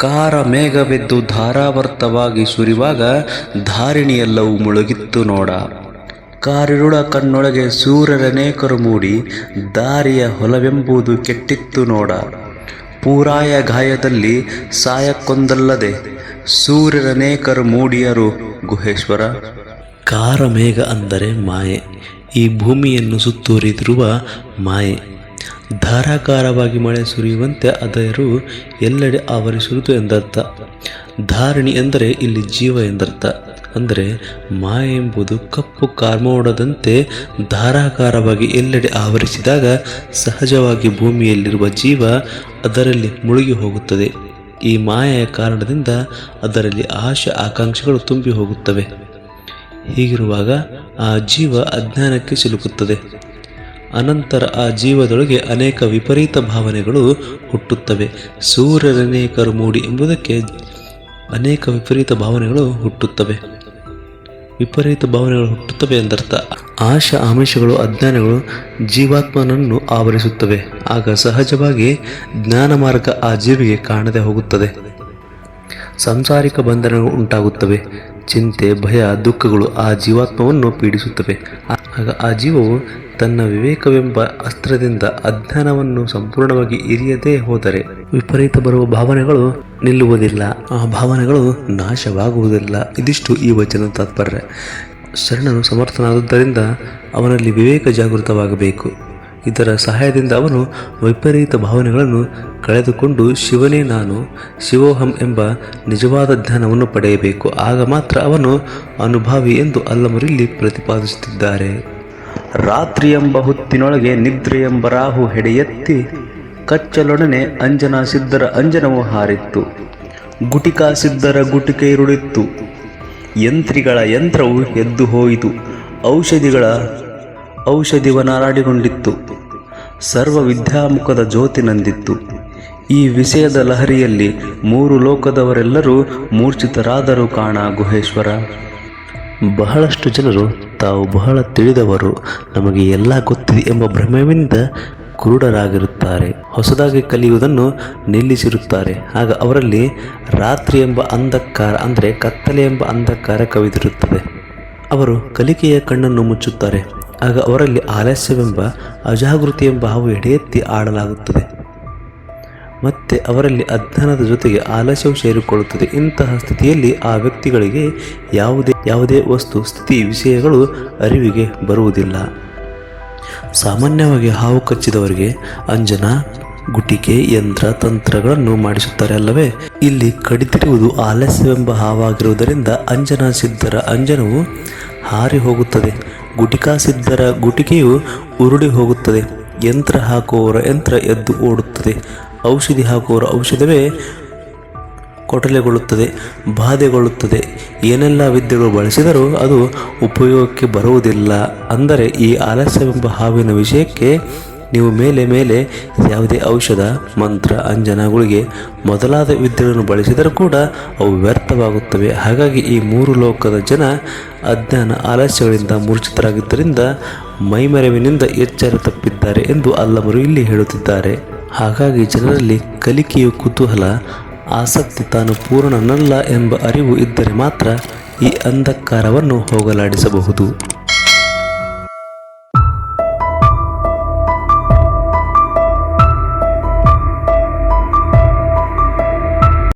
ಕಾರ ಮೇಘವೆದ್ದು ಧಾರಾವರ್ತವಾಗಿ ಸುರಿವಾಗ ಧಾರಿಣಿಯೆಲ್ಲವೂ ಮುಳುಗಿತ್ತು ನೋಡ. ಕಾರಿರುಳ ಕಣ್ಣೊಳಗೆ ಸೂರ್ಯರನೇಕರು ಮೂಡಿ ದಾರಿಯ ಹೊಲವೆಂಬುದು ಕೆಟ್ಟಿತ್ತು ನೋಡ. ಪೂರಾಯ ಗಾಯದಲ್ಲಿ ಸಾಯಕ್ಕೊಂದಲ್ಲದೆ ಸೂರ್ಯರನೇಕರು ಮೂಡಿಯರು ಗುಹೇಶ್ವರ. ಕಾರಮೇಘ ಅಂದರೆ ಮಾಯೆ. ಈ ಭೂಮಿಯನ್ನು ಸುತ್ತುವರಿದಿರುವ ಮಾಯೆ. ಧಾರಾಕಾರವಾಗಿ ಮಳೆ ಸುರಿಯುವಂತೆ ಅದರು ಎಲ್ಲೆಡೆ ಆವರಿಸುವುದು ಎಂದರ್ಥ. ಧಾರಣಿ ಎಂದರೆ ಇಲ್ಲಿ ಜೀವ ಎಂದರ್ಥ. ಅಂದರೆ ಮಾಯ ಎಂಬುದು ಕಪ್ಪು ಕಾರ್ಮೋಡದಂತೆ ಧಾರಾಕಾರವಾಗಿ ಎಲ್ಲೆಡೆ ಆವರಿಸಿದಾಗ ಸಹಜವಾಗಿ ಭೂಮಿಯಲ್ಲಿರುವ ಜೀವ ಅದರಲ್ಲಿ ಮುಳುಗಿ ಹೋಗುತ್ತದೆ. ಈ ಮಾಯೆಯ ಕಾರಣದಿಂದ ಅದರಲ್ಲಿ ಆಶೆ ಆಕಾಂಕ್ಷೆಗಳು ತುಂಬಿ ಹೋಗುತ್ತವೆ. ಹೀಗಿರುವಾಗ ಆ ಜೀವ ಅಜ್ಞಾನಕ್ಕೆ ಸಿಲುಕುತ್ತದೆ. ಅನಂತರ ಆ ಜೀವದೊಳಗೆ ಅನೇಕ ವಿಪರೀತ ಭಾವನೆಗಳು ಹುಟ್ಟುತ್ತವೆ. ಸೂರ್ಯರನೇಕರು ಮೂಡಿ ಎಂಬುದಕ್ಕೆ ಅನೇಕ ವಿಪರೀತ ಭಾವನೆಗಳು ಹುಟ್ಟುತ್ತವೆ. ವಿಪರೀತ ಭಾವನೆಗಳು ಹುಟ್ಟುತ್ತವೆ ಎಂದರ್ಥ. ಆಶ ಆಮಿಷಗಳು, ಅಜ್ಞಾನಗಳು ಜೀವಾತ್ಮನನ್ನು ಆವರಿಸುತ್ತವೆ. ಆಗ ಸಹಜವಾಗಿ ಜ್ಞಾನ ಮಾರ್ಗ ಆ ಜೀವಿಗೆ ಕಾಣದೆ ಹೋಗುತ್ತದೆ. ಸಂಸಾರಿಕ ಬಂಧನಗಳು ಉಂಟಾಗುತ್ತವೆ. ಚಿಂತೆ, ಭಯ, ದುಃಖಗಳು ಆ ಜೀವಾತ್ಮವನ್ನು ಪೀಡಿಸುತ್ತವೆ. ಆಗ ಆ ಜೀವವು ತನ್ನ ವಿವೇಕವೆಂಬ ಅಸ್ತ್ರದಿಂದ ಅಜ್ಞಾನವನ್ನು ಸಂಪೂರ್ಣವಾಗಿ ಇರಿಯದೇ ಹೋದರೆ ವಿಪರೀತ ಬರುವ ಭಾವನೆಗಳು ನಿಲ್ಲುವುದಿಲ್ಲ. ಆ ಭಾವನೆಗಳು ನಾಶವಾಗುವುದಿಲ್ಲ. ಇದಿಷ್ಟು ಈ ವಚನ ತಾತ್ಪರ್ಯ. ಶರಣನು ಸಮರ್ಥನಾದದ್ದರಿಂದ ಅವನಲ್ಲಿ ವಿವೇಕ ಜಾಗೃತವಾಗಬೇಕು. ಇದರ ಸಹಾಯದಿಂದ ಅವನು ವಿಪರೀತ ಭಾವನೆಗಳನ್ನು ಕಳೆದುಕೊಂಡು, ಶಿವನೇ ನಾನು, ಶಿವೋಹಂ ಎಂಬ ನಿಜವಾದ ಜ್ಞಾನವನ್ನು ಪಡೆಯಬೇಕು. ಆಗ ಮಾತ್ರ ಅವನು ಅನುಭಾವಿ ಎಂದು ಅಲ್ಲಮರಿಲ್ಲಿ ಪ್ರತಿಪಾದಿಸುತ್ತಿದ್ದಾರೆ. ರಾತ್ರಿ ಎಂಬ ಹೊತ್ತಿನೊಳಗೆ ನಿದ್ರೆ ಎಂಬ ರಾಹು ಹೆಡೆಯೆತ್ತಿ ಕಚ್ಚಲೊಡನೆ ಅಂಜನಾ ಸಿದ್ಧರ ಅಂಜನವು ಹಾರಿತ್ತು. ಗುಟಿಕಾ ಸಿದ್ಧರ ಗುಟಿಕೆ ಇರುಳಿತ್ತು. ಯಂತ್ರಿಗಳ ಯಂತ್ರವು ಎದ್ದು ಹೋಯಿತು. ಔಷಧಿಗಳ ಔಷಧಿವನಾಡಿಕೊಂಡಿತ್ತು ಸರ್ವ ವಿದ್ಯಾಮುಖದ ಜ್ಯೋತಿ ನಂದಿತ್ತು. ಈ ವಿಷಯದ ಲಹರಿಯಲ್ಲಿ ಮೂರು ಲೋಕದವರೆಲ್ಲರೂ ಮೂರ್ಛಿತರಾದರೂ ಕಾಣ ಗುಹೇಶ್ವರ. ಬಹಳಷ್ಟು ಜನರು ತಾವು ಬಹಳ ತಿಳಿದವರು. ನಮಗೆ ಎಲ್ಲ ಗೊತ್ತಿದೆ ಎಂಬ ಭ್ರಮೆಯಿಂದ ಕುರುಡರಾಗಿರುತ್ತಾರೆ. ಹೊಸದಾಗಿ ಕಲಿಯುವುದನ್ನು ನಿಲ್ಲಿಸಿರುತ್ತಾರೆ. ಆಗ ಅವರಲ್ಲಿ ರಾತ್ರಿ ಎಂಬ ಅಂಧಕಾರ ಅಂದರೆ ಕತ್ತಲೆ ಎಂಬ ಅಂಧಕಾರ ಕವಿದಿರುತ್ತದೆ. ಅವರು ಕಲಿಕೆಯ ಕಣ್ಣನ್ನು ಮುಚ್ಚುತ್ತಾರೆ. ಆಗ ಅವರಲ್ಲಿ ಆಲಸ್ಯವೆಂಬ ಅಜಾಗೃತಿ ಎಂಬ ಹಾವು ಎಡೆಯೆತ್ತಿ ಆಡಲಾಗುತ್ತದೆ. ಮತ್ತೆ ಅವರಲ್ಲಿ ಅಧ್ಯಯನದ ಜೊತೆಗೆ ಆಲಸ್ಯವು ಸೇರಿಕೊಳ್ಳುತ್ತದೆ. ಇಂತಹ ಸ್ಥಿತಿಯಲ್ಲಿ ಆ ವ್ಯಕ್ತಿಗಳಿಗೆ ಯಾವುದೇ ಯಾವುದೇ ವಸ್ತು, ಸ್ಥಿತಿ, ವಿಷಯಗಳು ಅರಿವಿಗೆ ಬರುವುದಿಲ್ಲ. ಸಾಮಾನ್ಯವಾಗಿ ಹಾವು ಕಚ್ಚಿದವರಿಗೆ ಅಂಜನ, ಗುಟಿಕೆ, ಯಂತ್ರ, ತಂತ್ರಗಳನ್ನು ಮಾಡಿಸುತ್ತಾರೆ ಅಲ್ಲವೇ? ಇಲ್ಲಿ ಕಡಿತಿರುವುದು ಆಲಸ್ಯವೆಂಬ ಹಾವಾಗಿರುವುದರಿಂದ ಅಂಜನ ಸಿದ್ಧರ ಅಂಜನವು ಹಾರಿ ಹೋಗುತ್ತದೆ. ಗುಟಿಕಾ ಸಿದ್ಧರ ಗುಟಿಕೆಯು ಉರುಳಿ ಹೋಗುತ್ತದೆ. ಯಂತ್ರ ಹಾಕುವವರ ಯಂತ್ರ ಎದ್ದು ಓಡುತ್ತದೆ. ಔಷಧಿ ಹಾಕುವವರ ಔಷಧವೇ ಕೊಟಲೆಗೊಳ್ಳುತ್ತದೆ ಬಾಧೆಗೊಳ್ಳುತ್ತದೆ. ಏನೆಲ್ಲ ವಿದ್ಯೆಗಳು ಬಳಸಿದರೂ ಅದು ಉಪಯೋಗಕ್ಕೆ ಬರುವುದಿಲ್ಲ. ಅಂದರೆ ಈ ಆಲಸ್ಯವೆಂಬ ಹಾವಿನ ವಿಷಯಕ್ಕೆ ನೀವು ಮೇಲೆ ಮೇಲೆ ಯಾವುದೇ ಔಷಧ, ಮಂತ್ರ, ಅಂಜನಗಳಿಗೆ ಮೊದಲಾದ ವಿದ್ಯೆಗಳನ್ನು ಬಳಸಿದರೂ ಕೂಡ ಅವು ವ್ಯರ್ಥವಾಗುತ್ತವೆ. ಹಾಗಾಗಿ ಈ ಮೂರು ಲೋಕದ ಜನ ಅಜ್ಞಾನ ಆಲಸ್ಯಗಳಿಂದ ಮೂರ್ಛಿತರಾಗಿದ್ದರಿಂದ ಮೈಮರೆವಿನಿಂದ ಎಚ್ಚರ ತಪ್ಪಿದ್ದಾರೆ ಎಂದು ಅಲ್ಲಮರು ಇಲ್ಲಿ ಹೇಳುತ್ತಿದ್ದಾರೆ. ಹಾಗಾಗಿ ಜನರಲ್ಲಿ ಕಲಿಕೆಯು ಕುತೂಹಲ, ಆಸಕ್ತಿ ತಾನು ಪೂರ್ಣನಲ್ಲ ಎಂಬ ಅರಿವು ಇದ್ದರೆ ಮಾತ್ರ ಈ ಅಂಧಕಾರವನ್ನು ಹೋಗಲಾಡಿಸಬಹುದು.